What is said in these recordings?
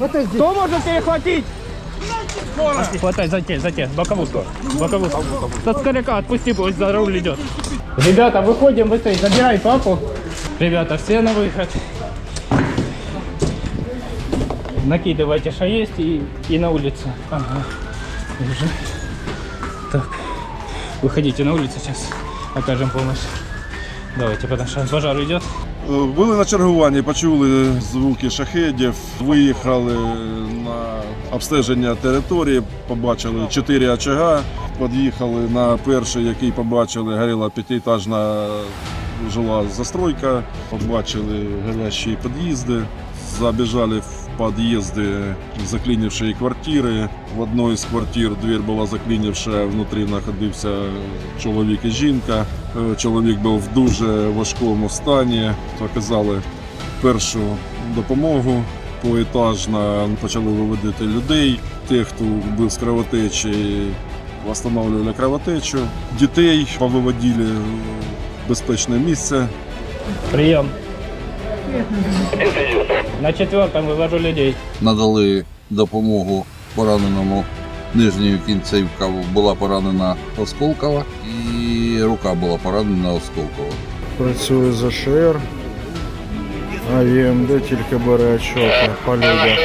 Кто может перехватить? Хватай, за те, за те, боковушку, боковушку. Со скоряка отпусти, пусть за руль идет. Ребята, выходим быстрее, забирай папу. Ребята, все на выход. Накидывайте, что есть, и, и на улицу. Ага. Уже. Так. Выходите на улицу сейчас. Окажем помощь. Давайте, потому что пожар идет. Були на чергуванні, почули звуки шахедів, виїхали на обстеження території, побачили чотири очага, під'їхали на перший, який побачили, горіла п'ятиэтажна жила застройка, побачили гарячі під'їзди, забіжали в під'їзди заклинившие квартири. В одной з квартир дверь була заклинивша, внутрі знаходився чоловік і жінка. Е, Чоловік був в дуже важкому стані. Оказали першу допомогу поетажно, почали виводити людей. Тих, хто був з кровотечі, встановлювали кровотечу. Дітей повиводили в безпечне місце. Прием. На четвертом вывожу людей. надали допомогу пораненому. Нижньою кінцівка була поранена осколкова і рука була поранена осколкова. Працюю за ШР, а ЄМД тільки бере отчоти по людях.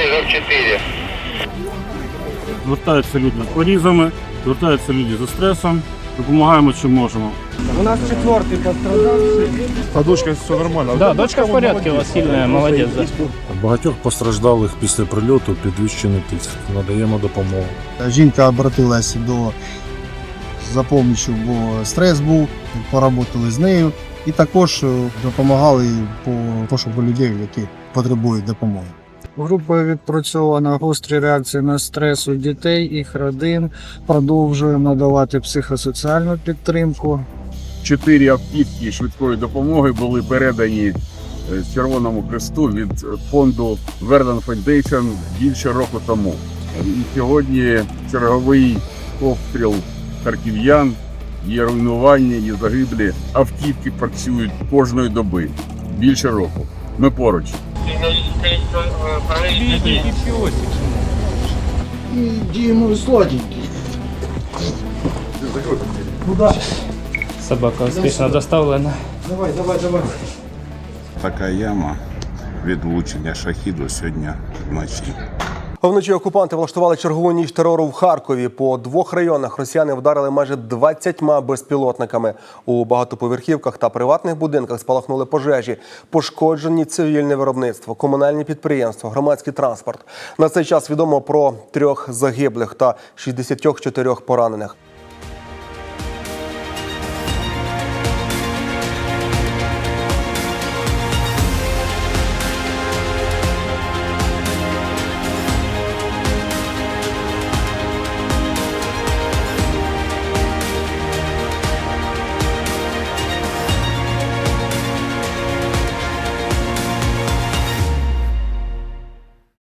звертаються люди з порізами, звертаються люди за стресом, допомагаємо чим можемо. У нас четвертий пострадавший. А дочка все нормально. Да, дочка в порядке, у вас сильная. Да. Багатьох постраждалих після прильоту підвищений тиск. Надаємо допомогу. Жінка обратилася до за бо стрес був, поработали з нею і також е, допомагали по пошуку людей, які потребують допомоги. Групою відпрацьовано гострі реакції на стрес у дітей, їх родин. Продовжуємо надавати психосоціальну підтримку. чотири автівки швидкої допомоги були передані е, Червоному Хресту від фонду Verdant Foundation більше року тому. І сьогодні черговий обстріл харків'ян, є руйнування, є загиблі. Автівки працюють кожної доби більше року. Ми поруч. І сладенький. Куда? Собака успешно доставлена. Давай, давай, давай. Така яма від влучення шахіду сьогодні вночі. Вночі окупанти влаштували чергову ніч терору в Харкові. По двох районах росіяни вдарили майже 20 безпілотниками. У багатоповерхівках та приватних будинках спалахнули пожежі, пошкоджені цивільне виробництво, комунальні підприємства, громадський транспорт. На цей час відомо про трьох загиблих та 64 поранених.